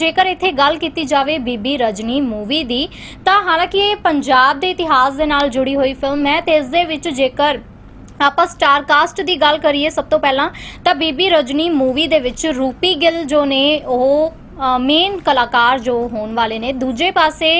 ਜੇਕਰ ਇੱਥੇ ਗੱਲ ਕੀਤੀ ਜਾਵੇ ਬੀਬੀ ਰਜਨੀ ਮੂਵੀ ਦੀ, ਤਾਂ ਹਾਲਾਂਕਿ ਇਹ ਪੰਜਾਬ ਦੇ ਇਤਿਹਾਸ ਦੇ ਨਾਲ ਜੁੜੀ ਹੋਈ ਫਿਲਮ ਹੈ ਤੇ ਇਸ ਦੇ ਵਿੱਚ ਜੇਕਰ ਆਪਾਂ ਸਟਾਰ ਕਾਸਟ ਦੀ ਗੱਲ ਕਰੀਏ, ਸਭ ਤੋਂ ਪਹਿਲਾਂ ਤਾਂ ਬੀਬੀ ਰਜਨੀ ਮੂਵੀ ਦੇ ਵਿੱਚ ਰੂਪੀ ਗਿੱਲ ਜੋ ਨੇ ਉਹ ਮੇਨ ਕਲਾਕਾਰ ਜੋ ਹੋਣ ਵਾਲੇ ਨੇ, ਦੂਜੇ ਪਾਸੇ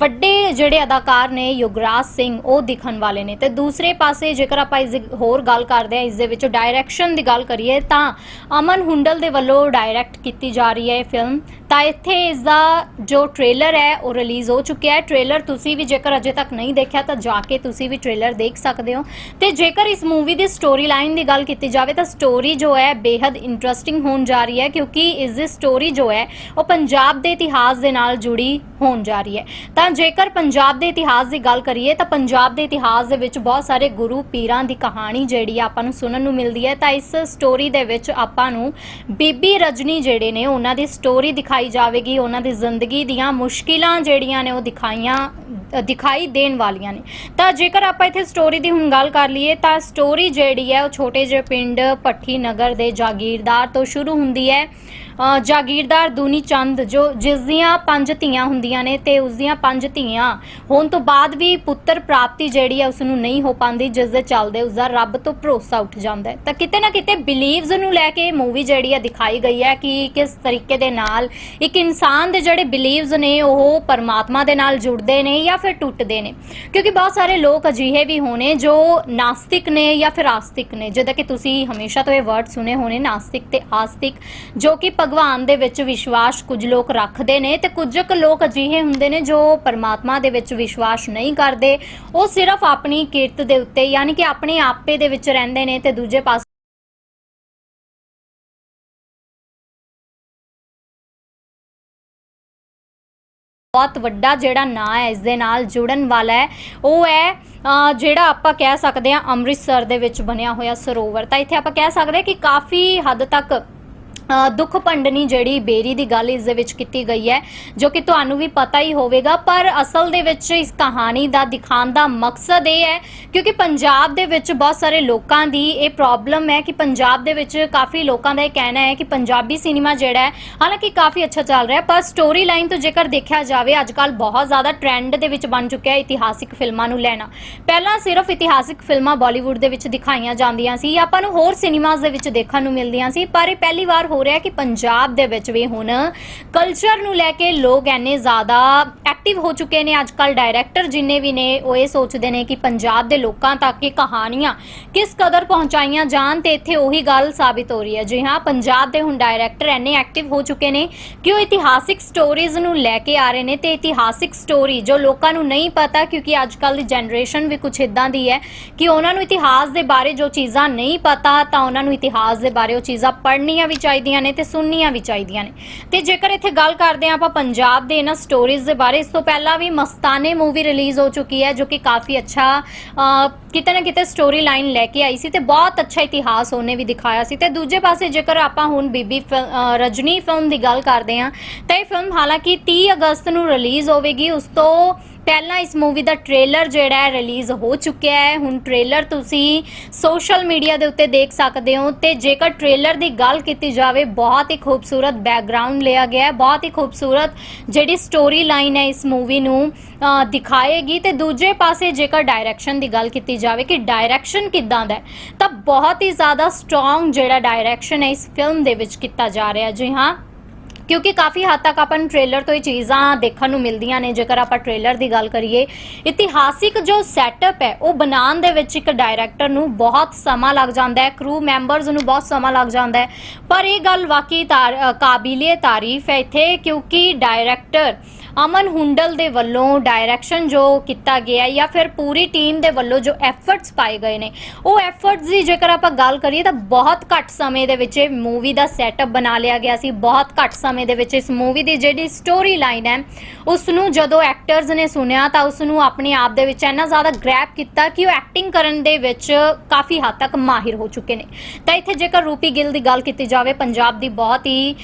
ਵੱਡੇ ਜਿਹੜੇ ਅਦਾਕਾਰ ਨੇ, ਯੁਗਰਾਜ ਸਿੰਘ, ਉਹ ਦਿਖਣ ਵਾਲੇ ਨੇ। ਤੇ ਦੂਸਰੇ ਪਾਸੇ ਜੇਕਰ ਆਪਾਂ ਇਸ ਹੋਰ ਗੱਲ ਕਰਦੇ ਹਾਂ, ਇਸ ਦੇ ਵਿੱਚ ਡਾਇਰੈਕਸ਼ਨ ਦੀ ਗੱਲ ਕਰੀਏ, ਤਾਂ ਅਮਨ ਹੁੰਡਲ ਦੇ ਵੱਲੋਂ ਡਾਇਰੈਕਟ ਕੀਤੀ ਜਾ ਰਹੀ ਹੈ ਇਹ ਫਿਲਮ ਤਾਂ ਇੱਥੇ ਇਸ ਦਾ ਜੋ ਟ੍ਰੇਲਰ ਹੈ, ਉਹ ਰਿਲੀਜ਼ ਹੋ ਚੁੱਕਿਆ ਹੈ। ਟ੍ਰੇਲਰ ਤੁਸੀਂ ਵੀ ਜੇਕਰ ਅਜੇ ਤੱਕ ਨਹੀਂ ਦੇਖਿਆ, ਤਾਂ ਜਾ ਕੇ ਤੁਸੀਂ ਵੀ ਟ੍ਰੇਲਰ ਦੇਖ ਸਕਦੇ ਹੋ। ਤੇ ਜੇਕਰ ਇਸ ਮੂਵੀ ਦੀ ਸਟੋਰੀ ਲਾਈਨ ਦੀ ਗੱਲ ਕੀਤੀ ਜਾਵੇ, ਤਾਂ ਸਟੋਰੀ ਜੋ ਹੈ ਬੇहद ਇੰਟਰਸਟਿੰਗ ਹੋਣ ਜਾ ਰਹੀ ਹੈ, ਕਿਉਂਕਿ ਇਸ ਦੀ ਸਟੋਰੀ ਜੋ ਹੈ, ਉਹ ਪੰਜਾਬ ਦੇ ਇਤਿਹਾਸ ਦੇ ਨਾਲ ਜੁੜੀ ਹੋਣ ਜਾ ਰਹੀ ਹੈ। ਤਾਂ ਜੇਕਰ ਪੰਜਾਬ ਦੇ ਇਤਿਹਾਸ ਦੀ ਗੱਲ ਕਰੀਏ, ਤਾਂ ਪੰਜਾਬ ਦੇ ਇਤਿਹਾਸ ਦੇ ਵਿੱਚ ਬਹੁਤ ਸਾਰੇ ਗੁਰੂ ਪੀਰਾਂ ਦੀ ਕਹਾਣੀ ਜਿਹੜੀ ਆ ਆਪਾਂ ਨੂੰ ਸੁਣਨ ਨੂੰ ਮਿਲਦੀ ਹੈ। ਤਾਂ ਇਸ ਸਟੋਰੀ ਦੇ ਵਿੱਚ ਆਪਾਂ ਨੂੰ ਬੀਬੀ ਰਜਨੀ ਜਿਹੜੇ ਨੇ, ਉਹਨਾਂ ਦੀ ਸਟੋਰੀ ਦਿਖਾਈ ਜਾਵੇਗੀ, ਉਹਨਾਂ ਦੀ ਜ਼ਿੰਦਗੀ ਦੀਆਂ ਮੁਸ਼ਕਿਲਾਂ ਜਿਹੜੀਆਂ ਨੇ ਉਹ ਦਿਖਾਈਆਂ ਦਿਖਾਈ ਦੇਣ ਵਾਲੀਆਂ ਨੇ। ਤਾਂ ਜੇਕਰ ਆਪਾਂ ਇੱਥੇ ਸਟੋਰੀ ਦੀ ਹੁਣ ਗੱਲ ਕਰ ਲਈਏ, ਤਾਂ ਸਟੋਰੀ ਜਿਹੜੀ ਹੈ, ਉਹ ਛੋਟੇ ਜਿਹੇ ਪਿੰਡ ਪੱਠੀ ਨਗਰ ਦੇ ਜਾਗੀਰਦਾਰ ਤੋਂ ਸ਼ੁਰੂ ਹੁੰਦੀ ਹੈ। ਜਾਗੀਰਦਾਰ ਦੂਨੀ ਚੰਦ ਜੋ ਜਿਸ ਦੀਆਂ ਪੰਜ ਧੀਆਂ ਹੁੰਦੀਆਂ ਨੇ ਤੇ ਉਸ ਦੀਆਂ ਪੰਜ ਧੀਆਂ ਹੋਣ ਤੋਂ ਬਾਅਦ ਵੀ ਪੁੱਤਰ ਪ੍ਰਾਪਤੀ ਜਿਹੜੀ ਹੈ ਉਸ ਨੂੰ ਨਹੀਂ ਹੋ ਪਾਉਂਦੀ, ਜਿਸ ਦੇ ਚੱਲਦੇ ਉਸ ਦਾ ਰੱਬ ਤੋਂ ਭਰੋਸਾ ਉੱਠ ਜਾਂਦਾ ਹੈ। ਤਾਂ ਕਿਤੇ ਨਾ ਕਿਤੇ ਬਿਲੀਵਸ ਨੂੰ ਲੈ ਕੇ ਮੂਵੀ ਜਿਹੜੀ ਹੈ ਦਿਖਾਈ ਗਈ ਹੈ ਕਿ ਕਿਸ ਤਰੀਕੇ ਦੇ ਨਾਲ ਇੱਕ ਇਨਸਾਨ ਦੇ ਜਿਹੜੇ ਬਿਲੀਵਸ ਨੇ ਉਹ ਪਰਮਾਤਮਾ ਦੇ ਨਾਲ ਜੁੜਦੇ ਨੇ ਜਾਂ ਫਿਰ ਟੁੱਟਦੇ ਨੇ। ਕਿਉਂਕਿ ਬਹੁਤ ਸਾਰੇ ਲੋਕ ਅਜਿਹੇ ਵੀ ਹੋਣੇ ਜੋ ਨਾਸਤਿਕ ਨੇ ਜਾਂ ਫਿਰ ਆਸਤਿਕ ਨੇ, ਜਿੱਦਾਂ ਕਿ ਤੁਸੀਂ ਹਮੇਸ਼ਾ ਤੋਂ ਇਹ ਵਰਡ ਸੁਨੇ ਹੋਣੇ, ਨਾਸਤਿਕ ਤੇ ਆਸਤਿਕ, ਜੋ ਕਿ ਭਗਵਾਨ ਦੇ ਵਿੱਚ ਵਿਸ਼ਵਾਸ ਕੁਝ ਲੋਕ ਰੱਖਦੇ ਨੇ ਤੇ ਕੁਝ ਕੁ ਲੋਕ ਅਜਿਹੇ ਹੁੰਦੇ ਨੇ ਜੋ ਪਰਮਾਤਮਾ ਦੇ ਵਿੱਚ ਵਿਸ਼ਵਾਸ ਨਹੀਂ ਕਰਦੇ। ਉਹ ਸਿਰਫ ਆਪਣੀ ਕਿਰਤ ਦੇ ਉੱਤੇ ਯਾਨੀ ਕਿ ਆਪਣੇ ਆਪੇ ਦੇ ਵਿੱਚ ਰਹਿੰਦੇ ਨੇ ਤੇ ਦੂਜੇ ਪਾਸੇ ਬਹੁਤ ਵੱਡਾ ਜਿਹੜਾ ਨਾਂ ਹੈ, ਇਸ ਦੇ ਨਾਲ ਜੁੜਨ ਵਾਲਾ ਹੈ। ਉਹ ਹੈ ਜਿਹੜਾ ਆਪਾਂ ਕਹਿ ਸਕਦੇ ਹਾਂ ਅੰਮ੍ਰਿਤਸਰ ਦੇ ਵਿੱਚ ਬਣਿਆ ਹੋਇਆ ਸਰੋਵਰ। ਤਾਂ ਇੱਥੇ ਆਪਾਂ ਕਹਿ ਸਕਦੇ ਹਾਂ ਕਿ ਕਾਫੀ ਹੱਦ ਤੱਕ ਦੁੱਖ ਭੰਡਣੀ ਜਿਹੜੀ ਬੇਰੀ ਦੀ ਗੱਲ ਇਸ ਦੇ ਵਿੱਚ ਕੀਤੀ ਗਈ ਹੈ, ਜੋ ਕਿ ਤੁਹਾਨੂੰ ਵੀ ਪਤਾ ਹੀ ਹੋਵੇਗਾ, ਪਰ ਅਸਲ ਦੇ ਵਿੱਚ ਇਸ ਕਹਾਣੀ ਦਾ ਦਿਖਾਉਣ ਦਾ ਮਕਸਦ ਇਹ ਹੈ, ਕਿਉਂਕਿ ਪੰਜਾਬ ਦੇ ਵਿੱਚ ਬਹੁਤ ਸਾਰੇ ਲੋਕਾਂ ਦੀ ਇਹ ਪ੍ਰੋਬਲਮ ਹੈ ਕਿ ਪੰਜਾਬ ਦੇ ਵਿੱਚ ਕਾਫੀ ਲੋਕਾਂ ਦਾ ਇਹ ਕਹਿਣਾ ਹੈ ਕਿ ਪੰਜਾਬੀ ਸਿਨੇਮਾ ਜਿਹੜਾ ਹੈ, ਹਾਲਾਂਕਿ ਕਾਫੀ ਅੱਛਾ ਚੱਲ ਰਿਹਾ, ਪਰ ਸਟੋਰੀ ਲਾਈਨ ਤੋਂ ਜੇਕਰ ਦੇਖਿਆ ਜਾਵੇ ਅੱਜ ਕੱਲ ਬਹੁਤ ਜ਼ਿਆਦਾ ਟ੍ਰੈਂਡ ਦੇ ਵਿੱਚ ਬਣ ਚੁੱਕਿਆ ਹੈ ਇਤਿਹਾਸਿਕ ਫਿਲਮਾਂ ਨੂੰ ਲੈਣਾ। ਪਹਿਲਾਂ ਸਿਰਫ ਇਤਿਹਾਸਿਕ ਫਿਲਮਾਂ ਬਾਲੀਵੁੱਡ ਦੇ ਵਿੱਚ ਦਿਖਾਈਆਂ ਜਾਂਦੀਆਂ ਸੀ, ਆਪਾਂ ਨੂੰ ਹੋਰ ਸਿਨੇਮਾਜ਼ ਦੇ ਵਿੱਚ ਦੇਖਣ ਨੂੰ ਮਿਲਦੀਆਂ ਸੀ, ਪਰ ਇਹ ਪਹਿਲੀ ਵਾਰ ਹੋ ਰਿਹਾ ਕਿ ਪੰਜਾਬ ਦੇ ਵਿੱਚ ਵੀ ਹੁਣ ਕਲਚਰ ਨੂੰ ਲੈ ਕੇ ਲੋਕ ਐਨੇ ਜ਼ਿਆਦਾ ਐਕਟਿਵ ਹੋ ਚੁੱਕੇ ਨੇ। ਅੱਜ ਕੱਲ ਡਾਇਰੈਕਟਰ ਜਿੰਨੇ ਵੀ ਨੇ, ਉਹ ਇਹ ਸੋਚਦੇ ਨੇ ਕਿ ਪੰਜਾਬ ਦੇ ਲੋਕਾਂ ਤੱਕ ਇਹ ਕਹਾਣੀਆਂ ਕਿਸ ਕਦਰ ਪਹੁੰਚਾਈਆਂ ਜਾਣ ਤੇ ਇੱਥੇ ਉਹੀ ਗੱਲ ਸਾਬਿਤ ਹੋ ਰਹੀ ਹੈ। ਜੀ ਹਾਂ, ਪੰਜਾਬ ਦੇ ਹੁਣ ਡਾਇਰੈਕਟਰ ਐਨੇ ਐਕਟਿਵ ਹੋ ਚੁੱਕੇ ਨੇ ਕਿ ਉਹ ਇਤਿਹਾਸਿਕ ਸਟੋਰੀਜ਼ ਨੂੰ ਲੈ ਕੇ ਆ ਰਹੇ ਨੇ ਤੇ ਇਤਿਹਾਸਿਕ ਸਟੋਰੀ ਜੋ ਲੋਕਾਂ ਨੂੰ ਨਹੀਂ ਪਤਾ ਕਿਉਂਕਿ ਅੱਜ ਕੱਲ ਦੀ ਜਨਰੇਸ਼ਨ ਵੀ ਕੁਝ ਇਦਾਂ ਦੀ ਹੈ ਕਿ ਉਹਨਾਂ ਨੂੰ ਇਤਿਹਾਸ ਦੇ ਬਾਰੇ ਜੋ ਚੀਜ਼ਾਂ ਨਹੀਂ ਪਤਾ ਤਾਂ ਉਹਨਾਂ ਨੂੰ ਇਤਿਹਾਸ ਦੇ ਬਾਰੇ ਉਹ ਚੀਜ਼ਾਂ ਪੜ੍ਹਨੀਆਂ ਵੀ ਚਾਹੀਦੀਆਂ ਨੇ ਤੇ ਸੁਣਨੀਆਂ ਵੀ ਚਾਹੀਦੀਆਂ ਨੇ। ਤੇ ਜੇਕਰ ਇੱਥੇ ਗੱਲ ਕਰਦੇ ਹਾਂ ਆਪਾਂ ਪੰਜਾਬ ਦੇ ਇਹਨਾਂ ਸਟੋਰੀਜ਼ ਦੇ ਬਾਰੇ, ਇਸ ਤੋਂ ਪਹਿਲਾਂ ਵੀ ਮਸਤਾਨੇ ਮੂਵੀ ਰਿਲੀਜ਼ ਹੋ ਚੁੱਕੀ ਹੈ, ਜੋ ਕਿ ਕਾਫੀ ਅੱਛਾ ਕਿਤੇ ਨਾ ਕਿਤੇ ਸਟੋਰੀ ਲਾਈਨ ਲੈ ਕੇ ਆਈ ਸੀ ਤੇ ਬਹੁਤ ਅੱਛਾ ਇਤਿਹਾਸ ਉਹਨੇ ਵੀ ਦਿਖਾਇਆ ਸੀ। ਤੇ ਦੂਜੇ ਪਾਸੇ ਜੇਕਰ ਆਪਾਂ ਹੁਣ ਬੀਬੀ ਰਜਨੀ ਫਿਲਮ ਦੀ ਗੱਲ ਕਰਦੇ ਹਾਂ, ਤਾਂ ਇਹ ਫਿਲਮ ਹਾਲਾਂਕਿ 30 ਅਗਸਤ ਨੂੰ ਰਿਲੀਜ਼ ਹੋਵੇਗੀ, ਉਸ ਤੋਂ ਪਹਿਲਾਂ ਇਸ ਮੂਵੀ ਦਾ ਟ੍ਰੇਲਰ ਜਿਹੜਾ ਹੈ ਰਿਲੀਜ਼ ਹੋ ਚੁੱਕਿਆ ਹੈ। ਹੁਣ ਟ੍ਰੇਲਰ ਤੁਸੀਂ ਸੋਸ਼ਲ ਮੀਡੀਆ ਦੇ ਉੱਤੇ ਦੇਖ ਸਕਦੇ ਹੋ ਤੇ ਜੇਕਰ ਟ੍ਰੇਲਰ ਦੀ ਗੱਲ ਕੀਤੀ ਜਾਵੇ, ਬਹੁਤ ਹੀ ਖੂਬਸੂਰਤ ਬੈਕਗ੍ਰਾਉਂਡ ਲਿਆ ਗਿਆ ਹੈ। ਬਹੁਤ ਹੀ ਖੂਬਸੂਰਤ ਜਿਹੜੀ ਸਟੋਰੀ ਲਾਈਨ ਹੈ ਇਸ ਮੂਵੀ ਨੂੰ ਦਿਖਾਏਗੀ ਤੇ ਦੂਜੇ ਪਾਸੇ ਜੇਕਰ ਡਾਇਰੈਕਸ਼ਨ ਦੀ ਗੱਲ ਕੀਤੀ ਜਾਵੇ ਕਿ ਡਾਇਰੈਕਸ਼ਨ ਕਿੱਦਾਂ ਦਾ ਤਾਂ ਬਹੁਤ ਹੀ ਜ਼ਿਆਦਾ ਸਟਰੋਂਗ ਜਿਹੜਾ ਡਾਇਰੈਕਸ਼ਨ ਹੈ ਇਸ ਫਿਲਮ ਦੇ ਵਿੱਚ ਕੀਤਾ ਜਾ ਰਿਹਾ। ਜੀ ਹਾਂ। ਕਿਉਂਕਿ ਕਾਫੀ ਹੱਦ ਤੱਕ ਆਪਾਂ ਨੂੰ ਟ੍ਰੇਲਰ ਤੋਂ ਇਹ ਚੀਜ਼ਾਂ ਦੇਖਣ ਨੂੰ ਮਿਲਦੀਆਂ ਨੇ ਜੇਕਰ ਆਪਾਂ ਟ੍ਰੇਲਰ ਦੀ ਗੱਲ ਕਰੀਏ। ਇਤਿਹਾਸਿਕ ਜੋ ਸੈਟਅਪ ਹੈ ਉਹ ਬਣਾਉਣ ਦੇ ਵਿੱਚ ਇੱਕ ਡਾਇਰੈਕਟਰ ਨੂੰ ਬਹੁਤ ਸਮਾਂ ਲੱਗ ਜਾਂਦਾ ਹੈ ਕਰੂ ਮੈਂਬਰਸ ਨੂੰ ਬਹੁਤ ਸਮਾਂ ਲੱਗ ਜਾਂਦਾ ਹੈ। ਪਰ ਇਹ ਗੱਲ ਵਾਕਈ ਤਾਰ- ਅ, ਕਾਬਿਲੇ ਤਾਰੀਫ ਹੈ ਇੱਥੇ ਕਿਉਂਕਿ ਡਾਇਰੈਕਟਰ ਅਮਨ ਹੁੰਡਲ ਦੇ ਵੱਲੋਂ ਡਾਇਰੈਕਸ਼ਨ ਜੋ ਕੀਤਾ ਗਿਆ ਜਾਂ ਫਿਰ ਪੂਰੀ ਟੀਮ ਦੇ ਵੱਲੋਂ ਜੋ ਐਫਰਟਸ ਪਾਏ ਗਏ ਨੇ, ਉਹ ਐਫਰਟਸ ਦੀ ਜੇਕਰ ਆਪਾਂ ਗੱਲ ਕਰੀਏ ਤਾਂ ਬਹੁਤ ਘੱਟ ਸਮੇਂ ਦੇ ਵਿੱਚ ਇਹ ਮੂਵੀ ਦਾ ਸੈਟਅਪ ਬਣਾ ਲਿਆ ਗਿਆ ਸੀ, ਬਹੁਤ ਘੱਟ ਸਮੇਂ ਦੇ ਵਿੱਚ ਇਸ ਮੂਵੀ ਦੀ ਜਿਹੜੀ ਸਟੋਰੀ ਲਾਈਨ ਹੈ ਉਸ ਨੂੰ ਜਦੋਂ ਐਕਟਰਸ ਨੇ ਸੁਣਿਆ ਤਾਂ ਉਸ ਨੂੰ ਆਪਣੇ ਆਪ ਦੇ ਵਿੱਚ ਇੰਨਾ ਜ਼ਿਆਦਾ ਗ੍ਰੈਬ ਕੀਤਾ ਕਿ ਉਹ ਐਕਟਿੰਗ ਕਰਨ ਦੇ ਵਿੱਚ ਕਾਫੀ ਹੱਦ ਤੱਕ ਮਾਹਿਰ ਹੋ ਚੁੱਕੇ ਨੇ। ਤਾਂ ਇੱਥੇ ਜੇਕਰ ਰੂਪੀ ਗਿੱਲ ਦੀ ਗੱਲ ਕੀਤੀ ਜਾਵੇ, ਪੰਜਾਬ ਦੀ ਬਹੁਤ ਹੀ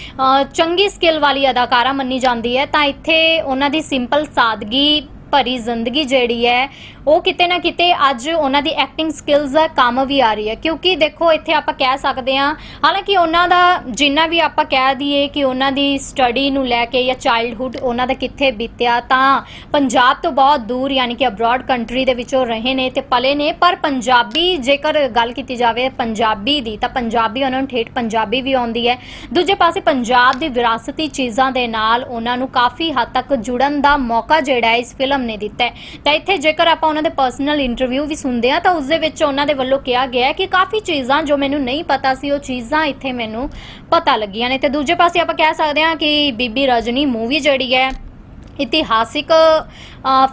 ਚੰਗੀ ਸਕਿੱਲ ਵਾਲੀ ਅਦਾਕਾਰਾ ਮੰਨੀ ਜਾਂਦੀ ਹੈ, ਤਾਂ ਇੱਥੇ ਉਹਨਾਂ ਦੀ ਸਿੰਪਲ ਸਾਦਗੀ ਭਰੀ ਜ਼ਿੰਦਗੀ ਜਿਹੜੀ ਹੈ, ਉਹ ਕਿਤੇ ਨਾ ਕਿਤੇ ਅੱਜ ਉਹਨਾਂ ਦੀ ਐਕਟਿੰਗ ਸਕਿੱਲਸ ਦਾ ਕੰਮ ਵੀ ਆ ਰਹੀ ਹੈ। ਕਿਉਂਕਿ ਦੇਖੋ, ਇੱਥੇ ਆਪਾਂ ਕਹਿ ਸਕਦੇ ਹਾਂ, ਹਾਲਾਂਕਿ ਉਹਨਾਂ ਦਾ ਜਿੰਨਾ ਵੀ ਆਪਾਂ ਕਹਿ ਦਈਏ ਕਿ ਉਹਨਾਂ ਦੀ ਸਟੱਡੀ ਨੂੰ ਲੈ ਕੇ ਜਾਂ ਚਾਈਲਡਹੁੱਡ ਉਹਨਾਂ ਦਾ ਕਿੱਥੇ ਬੀਤਿਆ, ਤਾਂ ਪੰਜਾਬ ਤੋਂ ਬਹੁਤ ਦੂਰ ਯਾਨੀ ਕਿ ਅਬਰਾਡ ਕੰਟਰੀ ਦੇ ਵਿੱਚੋਂ ਰਹੇ ਨੇ ਤੇ ਪਲੇ ਨੇ। ਪਰ ਪੰਜਾਬੀ ਜੇਕਰ ਗੱਲ ਕੀਤੀ ਜਾਵੇ ਪੰਜਾਬੀ ਦੀ, ਤਾਂ ਪੰਜਾਬੀ ਉਹਨਾਂ ਨੂੰ ਠੇਠ ਪੰਜਾਬੀ ਵੀ ਆਉਂਦੀ ਹੈ। ਦੂਜੇ ਪਾਸੇ ਪੰਜਾਬ ਦੀ ਵਿਰਾਸਤੀ ਚੀਜ਼ਾਂ ਦੇ ਨਾਲ ਉਹਨਾਂ ਨੂੰ ਕਾਫੀ ਹੱਦ ਤੱਕ ਜੁੜਨ ਦਾ ਮੌਕਾ ਜਿਹੜਾ ਇਸ ਫਿਲਮ ਨੇ ਦਿੱਤਾ ਤਾਂ ਇੱਥੇ ਜੇਕਰ ਆਪਾਂ ਉਹਨਾਂ ਦੇ ਪਰਸਨਲ ਇੰਟਰਵਿਊ ਵੀ ਸੁਣਦੇ ਆ ਤਾਂ ਉਸ ਦੇ ਵਿੱਚ ਉਹਨਾਂ ਦੇ ਵੱਲੋਂ ਕਿਹਾ ਗਿਆ ਕਿ ਕਾਫੀ ਚੀਜ਼ਾਂ ਜੋ ਮੈਨੂੰ ਨਹੀਂ ਪਤਾ ਸੀ, ਉਹ ਚੀਜ਼ਾਂ ਇੱਥੇ ਮੈਨੂੰ ਪਤਾ ਲੱਗੀਆਂ ਨੇ। ਤੇ ਦੂਜੇ ਪਾਸੇ ਆਪਾਂ ਕਹਿ ਸਕਦੇ ਹਾਂ ਕਿ ਬੀਬੀ ਰਜਨੀ ਮੂਵੀ ਜਿਹੜੀ ਹੈ, ਇਤਿਹਾਸਿਕ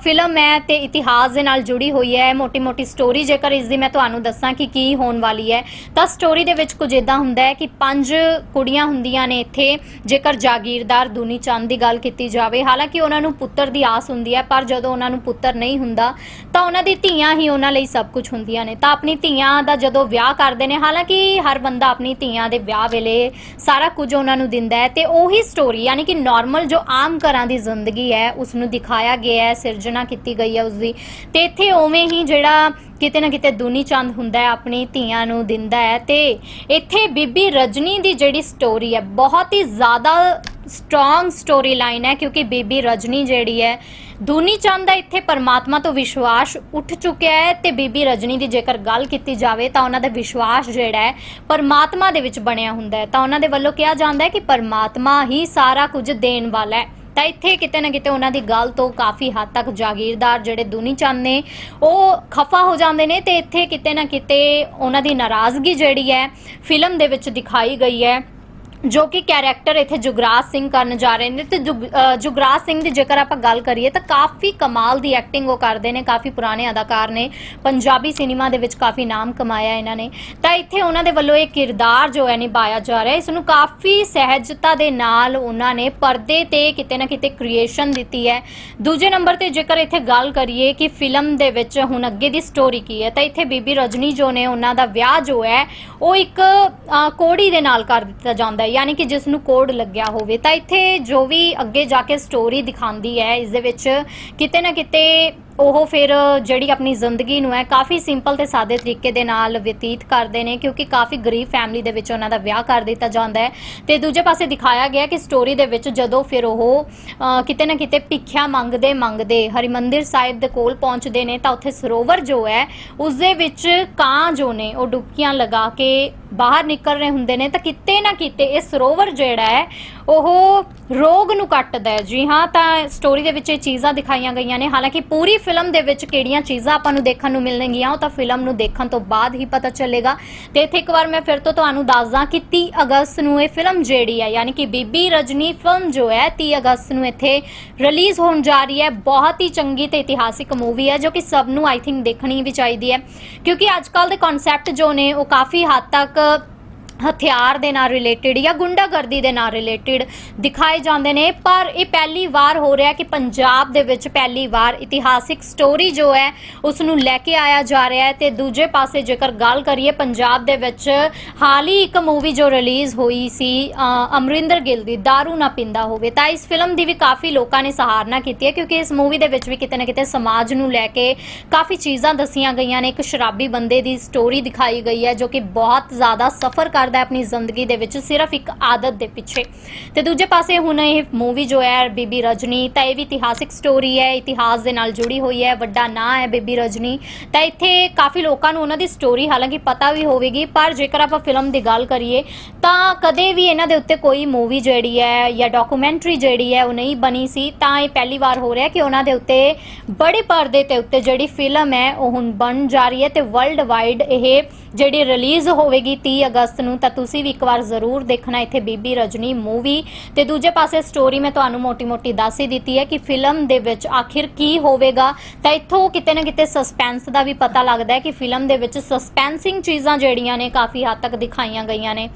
ਫਿਲਮ ਹੈ ਤੇ ਇਤਿਹਾਸ ਦੇ ਨਾਲ ਜੁੜੀ ਹੋਈ ਹੈ, ਮੋਟੀ-ਮੋਟੀ ਸਟੋਰੀ ਜੇਕਰ ਇਸ ਦੀ ਮੈਂ ਤੁਹਾਨੂੰ ਦੱਸਾਂ ਕਿ ਕੀ ਹੋਣ ਵਾਲੀ ਹੈ, ਤਾਂ ਸਟੋਰੀ ਦੇ ਵਿੱਚ ਕੁਝ ਇਦਾਂ ਹੁੰਦਾ ਹੈ ਕਿ ਪੰਜ ਕੁੜੀਆਂ ਹੁੰਦੀਆਂ ਨੇ ਇੱਥੇ, ਜੇਕਰ ਜਾਗੀਰਦਾਰ ਦੂਨੀ ਚੰਦ ਦੀ ਗੱਲ ਕੀਤੀ ਜਾਵੇ, ਹਾਲਾਂਕਿ ਉਹਨਾਂ ਨੂੰ ਪੁੱਤਰ ਦੀ ਆਸ ਹੁੰਦੀ ਹੈ, ਪਰ ਜਦੋਂ ਉਹਨਾਂ ਨੂੰ ਪੁੱਤਰ ਨਹੀਂ ਹੁੰਦਾ, ਤਾਂ ਉਹਨਾਂ ਦੀ ਧੀਆਂ ਹੀ ਉਹਨਾਂ ਲਈ ਸਭ ਕੁਝ ਹੁੰਦੀਆਂ ਨੇ, ਤਾਂ ਆਪਣੀ ਧੀਆਂ ਦਾ ਜਦੋਂ ਵਿਆਹ ਕਰਦੇ ਨੇ, ਹਾਲਾਂਕਿ ਹਰ ਬੰਦਾ ਆਪਣੀ ਧੀਆਂ ਦੇ ਵਿਆਹ ਵੇਲੇ ਸਾਰਾ ਕੁਝ ਉਹਨਾਂ ਨੂੰ ਦਿੰਦਾ ਹੈ, ਤੇ ਉਹੀ ਸਟੋਰੀ ਯਾਨੀ ਕਿ ਨਾਰਮਲ ਜੋ ਆਮ ਘਰਾਂ ਦੀ ਜ਼ਿੰਦਗੀ ਹੈ ਉਸ ਨੂੰ ਦਿਖਾਇਆ ਗਿਆ ਹੈ ਸਿਰਜਣਾ ਕੀਤੀ ਗਈ ਹੈ ਉਸ ਦੀ ਤੇ ਇੱਥੇ ਉਵੇਂ ਹੀ ਜਿਹੜਾ ਕਿਤੇ ਨਾ ਕਿਤੇ ਦੂਨੀ ਚੰਦ ਹੁੰਦਾ ਹੈ, ਆਪਣੀ ਧੀਆਂ ਨੂੰ ਦਿੰਦਾ ਹੈ, ਤੇ ਇੱਥੇ ਬੀਬੀ ਰਜਨੀ ਦੀ ਜਿਹੜੀ ਸਟੋਰੀ ਹੈ, ਬਹੁਤ ਹੀ ਜ਼ਿਆਦਾ ਸਟਰੋਂਗ ਸਟੋਰੀ ਲਾਈਨ ਹੈ, ਕਿਉਂਕਿ ਬੀਬੀ ਰਜਨੀ ਜਿਹੜੀ ਹੈ, ਦੂਨੀ ਚੰਦ ਦਾ ਇੱਥੇ ਪਰਮਾਤਮਾ ਤੋਂ ਵਿਸ਼ਵਾਸ ਉੱਠ ਚੁੱਕਿਆ ਹੈ, ਤੇ ਬੀਬੀ ਰਜਨੀ ਦੀ ਜੇਕਰ ਗੱਲ ਕੀਤੀ ਜਾਵੇ, ਤਾਂ ਉਹਨਾਂ ਦਾ ਵਿਸ਼ਵਾਸ ਜਿਹੜਾ ਹੈ, ਪਰਮਾਤਮਾ ਦੇ ਵਿੱਚ ਬਣਿਆ ਹੁੰਦਾ ਹੈ। ਤਾਂ ਉਹਨਾਂ ਦੇ ਵੱਲੋਂ ਕਿਹਾ ਜਾਂਦਾ ਹੈ ਕਿ ਪਰਮਾਤਮਾ ਹੀ ਸਾਰਾ ਕੁਝ ਦੇਣ ਵਾਲਾ ਹੈ। ਤਾਂ ਇੱਥੇ ਕਿਤੇ ਨਾ ਕਿਤੇ ਉਹਨਾਂ ਦੀ ਗੱਲ ਤੋਂ ਕਾਫੀ ਹੱਦ ਤੱਕ ਜਾਗੀਰਦਾਰ ਜਿਹੜੇ ਦੁਨੀ ਚੰਦ ਨੇ, ਉਹ ਖਫਾ ਹੋ ਜਾਂਦੇ ਨੇ ਤੇ ਇੱਥੇ ਕਿਤੇ ਨਾ ਕਿਤੇ ਉਹਨਾਂ ਦੀ ਨਾਰਾਜ਼ਗੀ ਜਿਹੜੀ ਹੈ ਫਿਲਮ ਦੇ ਵਿੱਚ ਦਿਖਾਈ ਗਈ ਹੈ। ਜੋ ਕਿ ਕੈਰੈਕਟਰ ਇੱਥੇ ਜੁਗਰਾਜ ਸਿੰਘ ਕਰਨ ਜਾ ਰਹੇ ਨੇ ਤੇ ਜੁਗ- ਜੁਗਰਾਜ ਸਿੰਘ ਦੀ ਜੇਕਰ ਆਪਾਂ ਗੱਲ ਕਰੀਏ ਤਾਂ ਕਾਫੀ ਕਮਾਲ ਦੀ ਐਕਟਿੰਗ ਉਹ ਕਰਦੇ ਨੇ, ਕਾਫੀ ਪੁਰਾਣੇ ਅਦਾਕਾਰ ਨੇ, ਪੰਜਾਬੀ ਸਿਨੇਮਾ ਦੇ ਵਿੱਚ ਕਾਫੀ ਨਾਮ ਕਮਾਇਆ ਇਹਨਾਂ ਨੇ। ਤਾਂ ਇੱਥੇ ਉਹਨਾਂ ਦੇ ਵੱਲੋਂ ਇਹ ਕਿਰਦਾਰ ਜੋ ਹੈ ਨਿਭਾਇਆ ਜਾ ਰਿਹਾ, ਇਸ ਨੂੰ ਕਾਫੀ ਸਹਿਜਤਾ ਦੇ ਨਾਲ ਉਹਨਾਂ ਨੇ ਪਰਦੇ ਤੇ ਕਿਤੇ ਨਾ ਕਿਤੇ ਕ੍ਰੀਏਸ਼ਨ ਦਿੱਤੀ ਹੈ। ਦੂਜੇ ਨੰਬਰ ਤੇ ਜੇਕਰ ਇੱਥੇ ਗੱਲ ਕਰੀਏ ਕਿ ਫਿਲਮ ਦੇ ਵਿੱਚ ਹੁਣ ਅੱਗੇ ਦੀ ਸਟੋਰੀ ਕੀ ਹੈ, ਤਾਂ ਇੱਥੇ ਬੀਬੀ ਰਜਨੀ ਜੋ ਨੇ ਉਹਨਾਂ ਦਾ ਵਿਆਹ ਜੋ ਹੈ, ਉਹ ਇੱਕ ਕੋੜੀ ਦੇ ਨਾਲ ਕਰ ਦਿੱਤਾ ਜਾਂਦਾ ਹੈ। ਯਾਨੀ ਕਿ ਜਿਸ ਨੂੰ ਕੋਡ ਲੱਗਿਆ ਹੋਵੇ, ਤਾਂ ਇੱਥੇ ਜੋ ਵੀ ਅੱਗੇ ਜਾ ਕੇ ਸਟੋਰੀ ਦਿਖਾਉਂਦੀ ਹੈ, ਇਸ ਦੇ ਵਿੱਚ ਕਿਤੇ ਨਾ ਕਿਤੇ ਉਹ ਫਿਰ ਜਿਹੜੀ ਆਪਣੀ ਜ਼ਿੰਦਗੀ ਨੂੰ ਹੈ, ਕਾਫੀ ਸਿੰਪਲ ਤੇ ਸਾਦੇ ਤਰੀਕੇ ਦੇ ਨਾਲ ਬਤੀਤ ਕਰਦੇ ਨੇ, ਕਿਉਂਕਿ ਕਾਫੀ ਗਰੀਬ ਫੈਮਿਲੀ ਦੇ ਵਿੱਚ ਉਹਨਾਂ ਦਾ ਵਿਆਹ ਕਰ ਦਿੱਤਾ ਜਾਂਦਾ ਹੈ। ਤੇ ਦੂਜੇ ਪਾਸੇ ਦਿਖਾਇਆ ਗਿਆ ਕਿ ਸਟੋਰੀ ਦੇ ਵਿੱਚ ਜਦੋਂ ਫਿਰ ਉਹ ਕਿਤੇ ਨਾ ਕਿਤੇ ਭਿੱਖਿਆ ਮੰਗਦੇ ਮੰਗਦੇ ਹਰਿਮੰਦਰ ਸਾਹਿਬ ਦੇ ਕੋਲ ਪਹੁੰਚਦੇ ਨੇ, ਤਾਂ ਉੱਥੇ ਸਰੋਵਰ ਜੋ ਹੈ ਉਸ ਦੇ ਵਿੱਚ ਕਾਂ ਜੋ ਨੇ, ਉਹ ਡੁਬਕੀਆਂ ਲਗਾ ਕੇ ਬਾਹਰ ਨਿਕਲ ਰਹੇ ਹੁੰਦੇ ਨੇ। ਤਾਂ ਕਿਤੇ ਨਾ ਕਿਤੇ ਇਹ ਸਰੋਵਰ ਜਿਹੜਾ ਹੈ, ਉਹ ਰੋਗ ਨੂੰ ਕੱਟਦਾ ਹੈ। ਜੀ ਹਾਂ, ਤਾਂ ਸਟੋਰੀ ਦੇ ਵਿੱਚ ਇਹ ਚੀਜ਼ਾਂ ਦਿਖਾਈਆਂ ਗਈਆਂ ਨੇ। ਹਾਲਾਂਕਿ ਪੂਰੀ ਫਿਲਮ ਦੇ ਵਿੱਚ ਕਿਹੜੀਆਂ ਚੀਜ਼ਾਂ ਆਪਾਂ ਨੂੰ ਦੇਖਣ ਨੂੰ ਮਿਲਣਗੀਆਂ, ਉਹ ਤਾਂ ਫਿਲਮ ਨੂੰ ਦੇਖਣ ਤੋਂ ਬਾਅਦ ਹੀ ਪਤਾ ਚੱਲੇਗਾ। ਤੇ ਇੱਥੇ ਇੱਕ ਵਾਰ ਮੈਂ ਫਿਰ ਤੋਂ ਤੁਹਾਨੂੰ ਦੱਸਦਾ ਕਿ 30 ਅਗਸਤ ਨੂੰ ਇਹ ਫਿਲਮ ਜਿਹੜੀ ਹੈ, ਯਾਨੀ ਕਿ ਬੀਬੀ ਰਜਨੀ ਫਿਲਮ ਜੋ ਹੈ 30 ਅਗਸਤ ਨੂੰ ਇੱਥੇ ਰਿਲੀਜ਼ ਹੋਣ ਜਾ ਰਹੀ ਹੈ। ਬਹੁਤ ਹੀ ਚੰਗੀ ਤੇ ਇਤਿਹਾਸਿਕ ਮੂਵੀ ਹੈ, ਜੋ ਕਿ ਸਭ ਨੂੰ ਆਈ ਥਿੰਕ ਦੇਖਣੀ ਵੀ ਚਾਹੀਦੀ ਹੈ। ਕਿਉਂਕਿ ਅੱਜ ਕੱਲ ਦੇ ਕਨਸੈਪਟ ਜੋ ਨੇ, ਉਹ ਕਾਫੀ ਹੱਦ ਤੱਕ ਹਥਿਆਰ ਦੇ ਨਾਲ ਰਿਲੇਟਡ ਜਾਂ ਗੁੰਡਾਗਰਦੀ ਦੇ ਨਾਲ ਰਿਲੇਟਡ ਦਿਖਾਏ ਜਾਂਦੇ ਨੇ। ਪਰ ਇਹ ਪਹਿਲੀ ਵਾਰ ਹੋ ਰਿਹਾ ਕਿ ਪੰਜਾਬ ਦੇ ਵਿੱਚ ਪਹਿਲੀ ਵਾਰ ਇਤਿਹਾਸਿਕ ਸਟੋਰੀ ਜੋ ਹੈ ਉਸ ਨੂੰ ਲੈ ਕੇ ਆਇਆ ਜਾ ਰਿਹਾ ਹੈ। ਤੇ ਦੂਜੇ ਪਾਸੇ ਜੇਕਰ ਗੱਲ ਕਰੀਏ, ਪੰਜਾਬ ਦੇ ਵਿੱਚ ਹਾਲ ਹੀ ਇੱਕ ਮੂਵੀ ਜੋ ਰਿਲੀਜ਼ ਹੋਈ ਸੀ ਅਮਰਿੰਦਰ ਗਿੱਲ ਦੀ दारू ਨਾ ਪਿੰਦਾ ਹੋਵੇ। ਤਾਂ ਇਸ ਫਿਲਮ ਦੀ ਵੀ ਕਾਫੀ ਲੋਕਾਂ ਨੇ ਸਹਾਰਨਾ ਕੀਤੀ ਹੈ, ਕਿਉਂਕਿ ਇਸ ਮੂਵੀ ਦੇ ਵਿੱਚ ਵੀ ਕਿਤੇ ਨਾ ਕਿਤੇ ਸਮਾਜ ਨੂੰ ਲੈ ਕੇ ਕਾਫੀ ਚੀਜ਼ਾਂ ਦੱਸੀਆਂ ਗਈਆਂ ਨੇ। ਇੱਕ ਸ਼ਰਾਬੀ ਬੰਦੇ ਦੀ ਸਟੋਰੀ ਦਿਖਾਈ ਗਈ ਹੈ, ਜੋ ਕਿ ਬਹੁਤ ਜ਼ਿਆਦਾ ਸਫਰ ਕਰ ਕਰਦਾ ਹੈ ਆਪਣੀ ਜ਼ਿੰਦਗੀ ਦੇ ਵਿੱਚ ਸਿਰਫ ਇੱਕ ਆਦਤ ਦੇ ਪਿੱਛੇ। ਤੇ ਦੂਜੇ ਪਾਸੇ ਹੁਣ ਇਹ ਮੂਵੀ ਜੋ ਹੈ ਬੀਬੀ ਰਜਨੀ, ਤਾਂ ਇਹ ਵੀ ਇਤਿਹਾਸਿਕ ਸਟੋਰੀ ਹੈ, ਇਤਿਹਾਸ ਦੇ ਨਾਲ ਜੁੜੀ ਹੋਈ ਹੈ, ਵੱਡਾ ਨਾਂ ਹੈ ਬੀਬੀ ਰਜਨੀ। ਤਾਂ ਇੱਥੇ ਕਾਫੀ ਲੋਕਾਂ ਨੂੰ ਉਹਨਾਂ ਦੀ ਸਟੋਰੀ ਹਾਲਾਂਕਿ ਪਤਾ ਵੀ ਹੋਵੇਗੀ, ਪਰ ਜੇਕਰ ਆਪਾਂ ਫਿਲਮ ਦੀ ਗੱਲ ਕਰੀਏ, ਤਾਂ ਕਦੇ ਵੀ ਇਹਨਾਂ ਦੇ ਉੱਤੇ ਕੋਈ ਮੂਵੀ ਜਿਹੜੀ ਹੈ ਜਾਂ ਡਾਕੂਮੈਂਟਰੀ ਜਿਹੜੀ ਹੈ ਉਹ ਨਹੀਂ ਬਣੀ ਸੀ। ਤਾਂ ਇਹ ਪਹਿਲੀ ਵਾਰ ਹੋ ਰਿਹਾ ਕਿ ਉਹਨਾਂ ਦੇ ਉੱਤੇ ਬੜੇ ਪਰਦੇ ਤੇ ਉੱਤੇ ਜਿਹੜੀ ਫਿਲਮ ਹੈ ਉਹ ਹੁਣ ਬਣ ਜਾ ਰਹੀ ਹੈ ਤੇ ਵਰਲਡ ਵਾਈਡ ਇਹ ਜਿਹੜੀ ਰਿਲੀਜ਼ ਹੋਵੇਗੀ 30 ਅਗਸਤ ਨੂੰ ਤਾਂ ਤੁਸੀਂ ਵੀ ਇੱਕ ਵਾਰ ਜ਼ਰੂਰ ਦੇਖਣਾ ਇੱਥੇ ਬੀਬੀ ਰਜਨੀ ਮੂਵੀ। ਤੇ ਦੂਜੇ ਪਾਸੇ ਸਟੋਰੀ ਮੈਂ ਤੁਹਾਨੂੰ ਮੋਟੀ-ਮੋਟੀ ਦੱਸ ਹੀ ਦਿੱਤੀ ਹੈ ਕਿ ਫਿਲਮ ਦੇ ਵਿੱਚ ਆਖਿਰ ਕੀ ਹੋਵੇਗਾ। ਤਾਂ ਇੱਥੋਂ ਕਿਤੇ ਨਾ ਕਿਤੇ ਸਸਪੈਂਸ ਦਾ ਵੀ ਪਤਾ ਲੱਗਦਾ ਹੈ ਕਿ ਫਿਲਮ ਦੇ ਵਿੱਚ ਸਸਪੈਂਸਿੰਗ ਚੀਜ਼ਾਂ ਜਿਹੜੀਆਂ ਨੇ ਕਾਫੀ ਹੱਦ ਤੱਕ ਦਿਖਾਈਆਂ ਗਈਆਂ ਨੇ।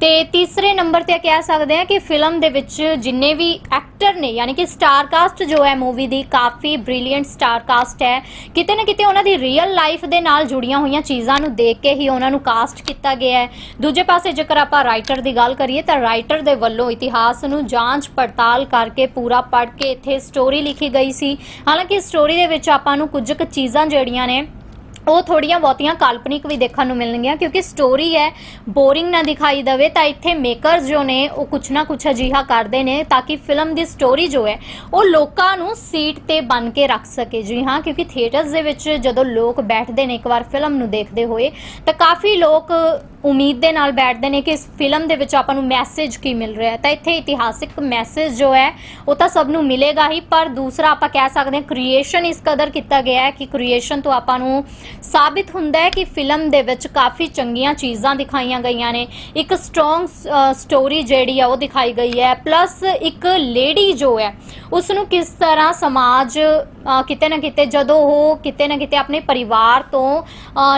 ਤੇ ਤੀਸਰੇ ਨੰਬਰ ਤੇ ਕਹਿ ਸਕਦੇ ਹਾਂ ਕਿ ਫਿਲਮ ਦੇ ਵਿੱਚ ਜਿੰਨੇ ਵੀ ਐਕਟਰ ਨੇ, ਯਾਨੀ ਕਿ ਸਟਾਰ ਕਾਸਟ ਜੋ ਹੈ ਮੂਵੀ ਦੀ, ਕਾਫੀ ਬ੍ਰਿਲੀਅੰਟ ਸਟਾਰ ਕਾਸਟ ਹੈ। ਕਿਤੇ ਨਾ ਕਿਤੇ ਉਹਨਾਂ ਦੀ ਰੀਅਲ ਲਾਈਫ ਦੇ ਨਾਲ ਜੁੜੀਆਂ ਹੋਈਆਂ ਚੀਜ਼ਾਂ ਨੂੰ ਦੇਖ ਕੇ ਹੀ ਉਹਨਾਂ ਨੂੰ ਕਾਸਟ ਕੀਤਾ ਗਿਆ ਹੈ। ਦੂਜੇ ਪਾਸੇ ਜੇਕਰ ਆਪਾਂ ਰਾਈਟਰ ਦੀ ਗੱਲ ਕਰੀਏ ਤਾਂ ਰਾਈਟਰ ਦੇ ਵੱਲੋਂ ਇਤਿਹਾਸ ਨੂੰ ਜਾਂਚ ਪੜਤਾਲ ਕਰਕੇ ਪੂਰਾ ਪੜ੍ਹ ਕੇ ਇੱਥੇ ਸਟੋਰੀ ਲਿਖੀ ਗਈ ਸੀ। ਹਾਲਾਂਕਿ ਸਟੋਰੀ ਦੇ ਵਿੱਚ ਆਪਾਂ ਨੂੰ ਕੁਝ ਕੁ ਚੀਜ਼ਾਂ ਜਿਹੜੀਆਂ ਨੇ ਉਹ ਥੋੜੀਆਂ ਬਹੁਤੀਆਂ ਕਾਲਪਨਿਕ ਵੀ ਦੇਖਣ ਨੂੰ ਮਿਲਣਗੀਆਂ, ਕਿਉਂਕਿ ਸਟੋਰੀ ਹੈ ਬੋਰਿੰਗ ਨਾ ਦਿਖਾਈ ਦਵੇ, ਤਾਂ ਇੱਥੇ ਮੇਕਰਸ ਜੋ ਨੇ, ਉਹ ਕੁਛ ਨਾ ਕੁਛ ਅਜਿਹਾ ਕਰਦੇ ਨੇ, ਤਾਂ ਕਿ ਫਿਲਮ ਦੀ ਸਟੋਰੀ ਜੋ ਹੈ, ਉਹ ਲੋਕਾਂ ਨੂੰ ਸੀਟ ਤੇ ਬਨ ਕੇ ਰੱਖ ਸਕੇ। ਜੀ ਹਾਂ, ਕਿਉਂਕਿ ਥੀਏਟਰਸ ਦੇ ਵਿੱਚ ਜਦੋਂ ਲੋਕ ਬੈਠਦੇ ਨੇ ਇੱਕ ਵਾਰ ਫਿਲਮ ਨੂੰ ਦੇਖਦੇ ਹੋਏ, ਤਾਂ ਕਾਫੀ ਲੋਕ ਉਮੀਦ ਦੇ ਨਾਲ ਬੈਠਦੇ ਨੇ ਕਿ ਇਸ ਫਿਲਮ ਦੇ ਵਿੱਚ ਆਪਾਂ ਨੂੰ ਮੈਸੇਜ ਕੀ ਮਿਲ ਰਿਹਾ ਹੈ। ਤਾਂ ਇੱਥੇ ਇਤਿਹਾਸਿਕ ਮੈਸੇਜ ਜੋ ਹੈ, ਉਹ ਤਾਂ ਸਭ ਨੂੰ ਮਿਲੇਗਾ ਹੀ, ਪਰ ਦੂਸਰਾ ਆਪਾਂ ਕਹਿ ਸਕਦੇ ਹਾਂ ਕ੍ਰੀਏਸ਼ਨ ਇਸ ਕਦਰ ਕੀਤਾ ਗਿਆ ਹੈ ਕਿ ਕ੍ਰੀਏਸ਼ਨ ਤੋਂ ਆਪਾਂ ਨੂੰ ਸਾਬਿਤ ਹੁੰਦਾ ਹੈ ਕਿ ਫਿਲਮ ਦੇ ਵਿੱਚ ਕਾਫੀ ਚੰਗੀਆਂ ਚੀਜ਼ਾਂ ਦਿਖਾਈਆਂ ਗਈਆਂ ਨੇ। ਇੱਕ ਸਟਰੋਂਗ ਸਟੋਰੀ ਜਿਹੜੀ ਆ, ਉਹ ਦਿਖਾਈ ਗਈ ਹੈ। ਪਲੱਸ ਇੱਕ ਲੇਡੀ ਜੋ ਹੈ ਉਸ ਨੂੰ ਕਿਸ ਤਰ੍ਹਾਂ ਸਮਾਜ ਕਿਤੇ ਨਾ ਕਿਤੇ ਜਦੋਂ ਉਹ ਕਿਤੇ ਨਾ ਕਿਤੇ ਆਪਣੇ ਪਰਿਵਾਰ ਤੋਂ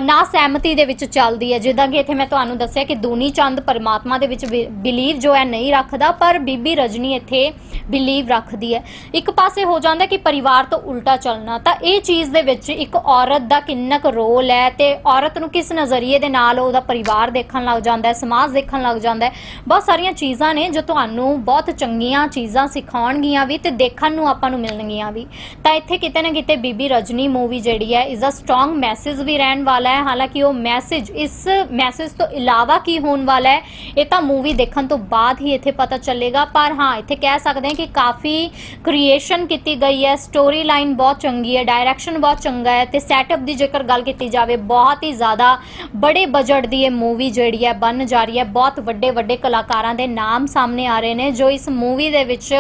ਨਾ ਸਹਿਮਤੀ ਦੇ ਵਿੱਚ ਚੱਲਦੀ ਹੈ। ਜਿੱਦਾਂ ਕਿ ਇੱਥੇ ਮੈਂ ਤੁਹਾਨੂੰ ਦੱਸਿਆ ਕਿ ਦੂਨੀ ਚੰਦ ਪਰਮਾਤਮਾ ਦੇ ਵਿੱਚ ਬਿਲੀਵ ਜੋ ਹੈ ਨਹੀਂ ਰੱਖਦਾ, ਪਰ ਬੀਬੀ ਰਜਨੀ ਇੱਥੇ ਬਿਲੀਵ ਰੱਖਦੀ ਹੈ। ਇੱਕ ਪਾਸੇ ਹੋ ਜਾਂਦਾ ਕਿ ਪਰਿਵਾਰ ਤੋਂ ਉਲਟਾ ਚੱਲਣਾ, ਤਾਂ ਇਹ ਚੀਜ਼ ਦੇ ਵਿੱਚ ਇੱਕ ਔਰਤ ਦਾ ਕਿੰਨਾ ਕੁ ਰੋਲ ਹੈ ਤੇ ਔਰਤ ਨੂੰ ਕਿਸ ਨਜ਼ਰੀਏ ਦੇ ਨਾਲ ਉਹਦਾ ਪਰਿਵਾਰ ਦੇਖਣ ਲੱਗ ਜਾਂਦਾ ਹੈ, ਸਮਾਜ ਦੇਖਣ ਲੱਗ ਜਾਂਦਾ ਹੈ। ਬਹੁਤ ਸਾਰੀਆਂ ਚੀਜ਼ਾਂ ਨੇ ਜੋ ਤੁਹਾਨੂੰ ਬਹੁਤ ਚੰਗੀਆਂ ਚੀਜ਼ਾਂ ਸਿਖਾਉਣਗੀਆਂ ਵੀ ਤੇ ਦੇਖਣ ਨੂੰ ਆਪਾਂ ਨੂੰ ਮਿਲਣਗੀਆਂ ਵੀ। ਤਾਂ ਇੱਥੇ ਕਿਤੇ ਨਾ ਕਿਤੇ ਬੀਬੀ ਰਜਨੀ ਮੂਵੀ ਜਿਹੜੀ ਹੈ ਇਸ ਦਾ ਸਟਰੋਂਗ ਮੈਸੇਜ ਵੀ ਰਹਿਣ ਵਾਲਾ ਹੈ। ਹਾਲਾਂਕਿ ਉਹ ਮੈਸੇਜ ਇਸ ਮੈਸੇਜ ਤੋਂ ਇਲਾਵਾ ਕੀ ਹੋਣ ਵਾਲਾ ਹੈ, ਇਹ ਤਾਂ ਮੂਵੀ ਦੇਖਣ ਤੋਂ ਬਾਅਦ ਹੀ ਇੱਥੇ ਪਤਾ ਚੱਲੇਗਾ। ਪਰ ਹਾਂ, ਇੱਥੇ ਕਹਿ ਸਕਦੇ ਹਾਂ ਕਿ ਕਾਫੀ ਕ੍ਰੀਏਸ਼ਨ ਕੀਤੀ ਗਈ ਹੈ। ਸਟੋਰੀ ਲਾਈਨ ਬਹੁਤ ਚੰਗੀ ਹੈ ਡਾਇਰੈਕਸ਼ਨ ਬਹੁਤ ਚੰਗਾ ਹੈ ਤੇ ਸੈਟਅਪ ਦੀ ਜੇਕਰ ਗੱਲ ਕੀਤੀ ਜਾਵੇ, ਬਹੁਤ ਹੀ ਜ਼ਿਆਦਾ ਬੜੇ ਬਜਟ ਦੀ ਇਹ ਮੂਵੀ ਜਿਹੜੀ ਹੈ, ਬਣ ਜਾ ਰਹੀ ਹੈ। ਬਹੁਤ ਵੱਡੇ ਵੱਡੇ ਕਲਾਕਾਰਾਂ ਦੇ ਨਾਮ ਸਾਹਮਣੇ ਆ ਰਹੇ ਨੇ, ਜੋ ਇਸ ਮੂਵੀ ਦੇ ਵਿੱਚ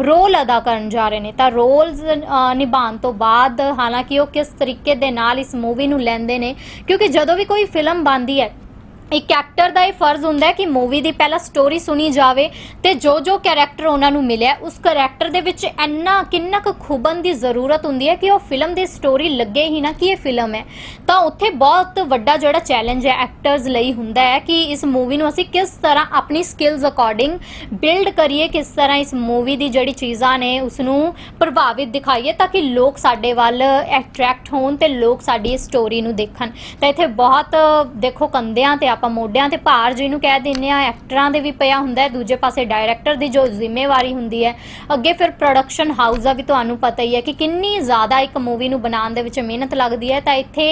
ਰੋਲ ਅਦਾ ਕਰਨ ਜਾ ਰਹੇ ਨੇ। ਤਾਂ ਰੋਲਸ ਨਿਭਾਉਣ ਤੋਂ ਬਾਅਦ ਹਾਲਾਂਕਿ ਉਹ ਕਿਸ ਤਰੀਕੇ ਦੇ ਨਾਲ ਇਸ ਮੂਵੀ ਨੂੰ ਲੈਂਦੇ ਨੇ, ਕਿਉਂਕਿ ਜਦੋਂ ਵੀ ਕੋਈ ਫਿਲਮ ਬਣਦੀ ਹੈ ਇੱਕ ਐਕਟਰ ਦਾ ਇਹ ਫਰਜ਼ ਹੁੰਦਾ ਹੈ ਕਿ ਮੂਵੀ ਦੀ ਪਹਿਲਾਂ ਸਟੋਰੀ ਸੁਣੀ ਜਾਵੇ ਤੇ ਜੋ ਜੋ ਕੈਰੈਕਟਰ ਉਹਨਾਂ ਨੂੰ ਮਿਲਿਆ, ਉਸ ਕੈਰੈਕਟਰ ਦੇ ਵਿੱਚ ਇੰਨਾ ਕਿੰਨਾ ਕੁ ਖੁਬਨ ਦੀ ਜ਼ਰੂਰਤ ਹੁੰਦੀ ਹੈ ਕਿ ਉਹ ਫਿਲਮ ਦੀ ਸਟੋਰੀ ਲੱਗੇ ਹੀ ਨਾ ਕਿ ਇਹ ਫਿਲਮ ਹੈ। ਤਾਂ ਉੱਥੇ ਬਹੁਤ ਵੱਡਾ ਜਿਹੜਾ ਚੈਲੰਜ ਹੈ ਐਕਟਰਸ ਲਈ ਹੁੰਦਾ ਹੈ ਕਿ ਇਸ ਮੂਵੀ ਨੂੰ ਅਸੀਂ ਕਿਸ ਤਰ੍ਹਾਂ ਆਪਣੀ ਸਕਿੱਲਸ ਅਕੋਰਡਿੰਗ ਬਿਲਡ ਕਰੀਏ, ਕਿਸ ਤਰ੍ਹਾਂ ਇਸ ਮੂਵੀ ਦੀ ਜਿਹੜੀ ਚੀਜ਼ਾਂ ਨੇ ਉਸ ਨੂੰ ਪ੍ਰਭਾਵਿਤ ਦਿਖਾਈਏ ਤਾਂ ਕਿ ਲੋਕ ਸਾਡੇ ਵੱਲ ਐਟਰੈਕਟ ਹੋਣ ਤੇ ਲੋਕ ਸਾਡੀ ਇਸ ਸਟੋਰੀ ਨੂੰ ਦੇਖਣ। ਤਾਂ ਇੱਥੇ ਬਹੁਤ ਦੇਖੋ ਕੰਦਿਆਂ ਤੇ ਆਪਾਂ ਮੋਢਿਆਂ ਤੇ ਭਾਰ ਜਿਹਨੂੰ ਕਹਿ ਦਿੰਨੇ ਆ ਐਕਟਰਾਂ ਦੇ ਵੀ ਪਿਆ ਹੁੰਦਾ ਹੈ, ਦੂਜੇ ਪਾਸੇ ਡਾਇਰੈਕਟਰ ਦੀ ਜੋ ਜ਼ਿੰਮੇਵਾਰੀ ਹੁੰਦੀ ਹੈ। ਅੱਗੇ ਫਿਰ ਪ੍ਰੋਡਕਸ਼ਨ ਹਾਊਸ ਦਾ ਵੀ ਤੁਹਾਨੂੰ ਪਤਾ ਹੀ ਹੈ ਕਿ ਕਿੰਨੀ ਜ਼ਿਆਦਾ ਇੱਕ ਮੂਵੀ ਨੂੰ ਬਣਾਉਣ ਦੇ ਵਿੱਚ ਮਿਹਨਤ ਲੱਗਦੀ ਹੈ। ਤਾਂ ਇੱਥੇ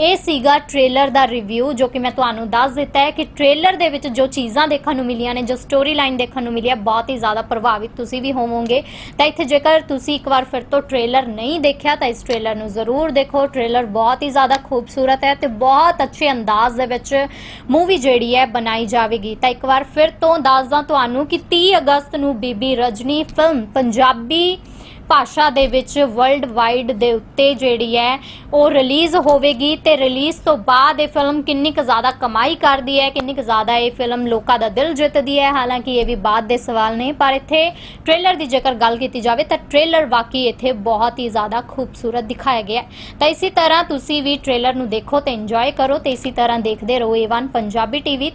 ਇਹ ਸੀਗਾ ਟ੍ਰੇਲਰ ਦਾ ਰਿਵਿਊ ਜੋ ਕਿ ਮੈਂ ਤੁਹਾਨੂੰ ਦੱਸ ਦਿੱਤਾ ਹੈ ਕਿ ਟ੍ਰੇਲਰ ਦੇ ਵਿੱਚ ਜੋ ਚੀਜ਼ਾਂ ਦੇਖਣ ਨੂੰ ਮਿਲੀਆਂ ਨੇ, ਜੋ ਸਟੋਰੀ ਲਾਈਨ ਦੇਖਣ ਨੂੰ ਮਿਲੀ ਹੈ, ਬਹੁਤ ਹੀ ਜ਼ਿਆਦਾ ਪ੍ਰਭਾਵਿਤ ਤੁਸੀਂ ਵੀ ਹੋਵੋਗੇ। ਤਾਂ ਇੱਥੇ ਜੇਕਰ ਤੁਸੀਂ ਇੱਕ ਵਾਰ ਫਿਰ ਤੋਂ ਟ੍ਰੇਲਰ ਨਹੀਂ ਦੇਖਿਆ, ਤਾਂ ਇਸ ਟ੍ਰੇਲਰ ਨੂੰ ਜ਼ਰੂਰ ਦੇਖੋ। ਟ੍ਰੇਲਰ ਬਹੁਤ ਹੀ ਜ਼ਿਆਦਾ ਖੂਬਸੂਰਤ ਹੈ ਤੇ ਬਹੁਤ ਅੱਛੇ ਅੰਦਾਜ਼ ਦੇ ਵਿੱਚ ਮੂਵੀ ਜਿਹੜੀ ਹੈ ਬਣਾਈ ਜਾਵੇਗੀ। ਤਾਂ ਇੱਕ ਵਾਰ ਫਿਰ ਤੋਂ ਦੱਸਦਾ ਤੁਹਾਨੂੰ ਕਿ 30 ਅਗਸਤ ਨੂੰ ਬੀਬੀ ਰਜਨੀ ਫਿਲਮ ਪੰਜਾਬੀ ਭਾਸ਼ਾ ਦੇ ਵਿੱਚ ਵਰਲਡ ਵਾਈਡ ਦੇ ਉੱਤੇ ਜਿਹੜੀ ਹੈ, ਉਹ ਰਿਲੀਜ਼ ਹੋਵੇਗੀ ਤੇ ਰਿਲੀਜ਼ ਤੋਂ ਬਾਅਦ ਇਹ ਫਿਲਮ ਕਿੰਨੀ ਕੁ ਜ਼ਿਆਦਾ ਕਮਾਈ ਕਰਦੀ ਹੈ, ਕਿੰਨੀ ਕੁ ਜ਼ਿਆਦਾ ਇਹ ਫਿਲਮ ਲੋਕਾਂ ਦਾ ਦਿਲ ਜਿੱਤਦੀ ਹੈ, ਹਾਲਾਂਕਿ ਇਹ ਵੀ ਬਾਅਦ ਦੇ ਸਵਾਲ ਨੇ, ਪਰ ਇੱਥੇ ਟ੍ਰੇਲਰ ਦੀ ਜੇਕਰ ਗੱਲ ਕੀਤੀ ਜਾਵੇ ਤਾਂ ਟ੍ਰੇਲਰ ਵਾਕਈ ਇੱਥੇ ਬਹੁਤ ਹੀ ਜ਼ਿਆਦਾ ਖੂਬਸੂਰਤ ਦਿਖਾਇਆ ਗਿਆ ਤਾਂ ਇਸੇ ਤਰ੍ਹਾਂ ਤੁਸੀਂ ਵੀ ਟ੍ਰੇਲਰ ਨੂੰ ਦੇਖੋ ਤੇ ਇੰਜੋਏ ਕਰੋ ਤੇ ਇਸੇ ਤਰ੍ਹਾਂ ਦੇਖਦੇ ਰਹੋ A1 Punjabi TV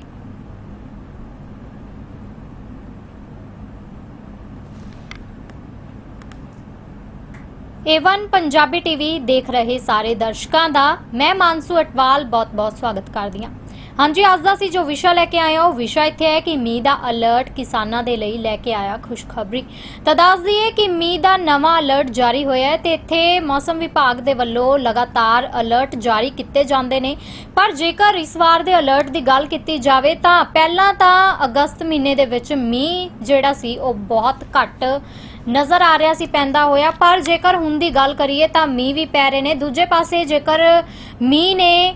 A1 Punjabi TV ਦੇਖ ਰਹੇ ਸਾਰੇ ਦਰਸ਼ਕਾਂ ਦਾ ਮੈਂ ਮਾਨਸੂ ਅਟਵਾਲ ਬਹੁਤ-ਬਹੁਤ ਸਵਾਗਤ ਕਰਦੀ ਹਾਂ। ਹਾਂਜੀ, ਅੱਜ ਦਾ ਸੀ ਜੋ ਵਿਸ਼ਾ ਲੈ ਕੇ ਆਏ ਉਹ ਵਿਸ਼ਾ ਇੱਥੇ ਹੈ ਕਿ ਮੀਂਹ ਦਾ ਅਲਰਟ ਕਿਸਾਨਾਂ ਦੇ ਲਈ ਲੈ ਕੇ ਆਇਆ ਖੁਸ਼ਖਬਰੀ। ਤਾਂ ਦੱਸ ਦਈਏ ਕਿ ਮੀਂਹ ਦਾ ਨਵਾਂ ਅਲਰਟ ਜਾਰੀ ਹੋਇਆ ਹੈ ਤੇ ਇੱਥੇ ਮੌਸਮ ਵਿਭਾਗ ਦੇ ਵੱਲੋਂ ਲਗਾਤਾਰ ਅਲਰਟ ਜਾਰੀ ਕੀਤੇ ਜਾਂਦੇ ਨੇ। ਪਰ ਜੇਕਰ ਇਸ ਵਾਰ ਦੇ ਅਲਰਟ ਦੀ ਗੱਲ ਕੀਤੀ ਜਾਵੇ ਤਾਂ ਪਹਿਲਾਂ ਤਾਂ ਅਗਸਤ ਮਹੀਨੇ ਦੇ ਵਿੱਚ ਮੀਂਹ ਜਿਹੜਾ ਸੀ, ਉਹ ਬਹੁਤ ਘੱਟ ਨਜ਼ਰ ਆ ਰਿਹਾ ਸੀ, ਪੈਂਦਾ ਹੋਇਆ। ਪਰ ਜੇਕਰ ਹੁਣ ਦੀ ਗੱਲ ਕਰੀਏ ਤਾਂ ਮੀਂਹ ਵੀ ਪੈ ਰਹੇ ਨੇ। ਦੂਜੇ ਪਾਸੇ ਜੇਕਰ ਮੀਂਹ ਨੇ